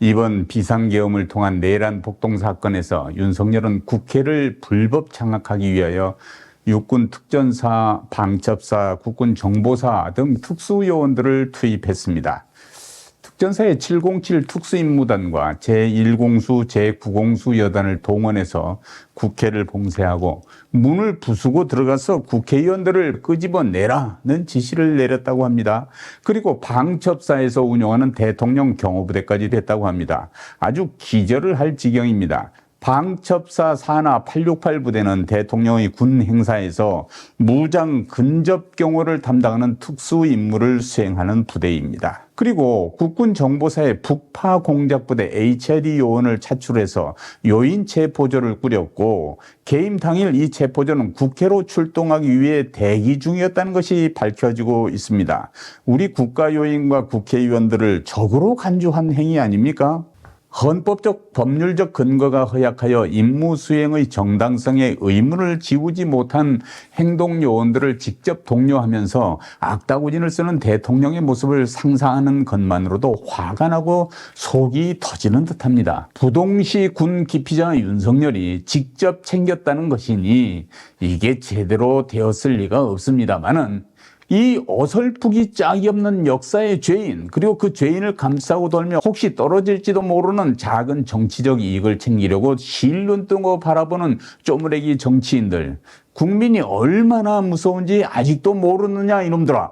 이번 비상계엄을 통한 내란 폭동 사건에서 윤석열은 국회를 불법 장악하기 위하여 육군 특전사, 방첩사, 국군 정보사 등 특수요원들을 투입했습니다. 특전사의 707 특수임무단과 제1공수, 제9공수 여단을 동원해서 국회를 봉쇄하고 문을 부수고 들어가서 국회의원들을 끄집어내라는 지시를 내렸다고 합니다. 그리고 방첩사에서 운영하는 대통령 경호부대까지 됐다고 합니다. 아주 기절을 할 지경입니다. 방첩사 산하 868 부대는 대통령의 군 행사에서 무장 근접 경호를 담당하는 특수 임무를 수행하는 부대입니다. 그리고 국군 정보사의 북파 공작 부대 HID 요원을 차출해서 요인 체포조를 꾸렸고 개임 당일 이 체포조는 국회로 출동하기 위해 대기 중이었다는 것이 밝혀지고 있습니다. 우리 국가 요인과 국회의원들을 적으로 간주한 행위 아닙니까? 헌법적 법률적 근거가 허약하여 임무 수행의 정당성에 의문을 지우지 못한 행동 요원들을 직접 독려하면서 악다구진을 쓰는 대통령의 모습을 상상하는 것만으로도 화가 나고 속이 터지는 듯합니다. 부동시 군 기피자 윤석열이 직접 챙겼다는 것이니 이게 제대로 되었을 리가 없습니다만은 이 어설프기 짝이 없는 역사의 죄인 그리고 그 죄인을 감싸고 돌며 혹시 떨어질지도 모르는 작은 정치적 이익을 챙기려고 실눈 뜨고 바라보는 쪼무레기 정치인들. 국민이 얼마나 무서운지 아직도 모르느냐 이놈들아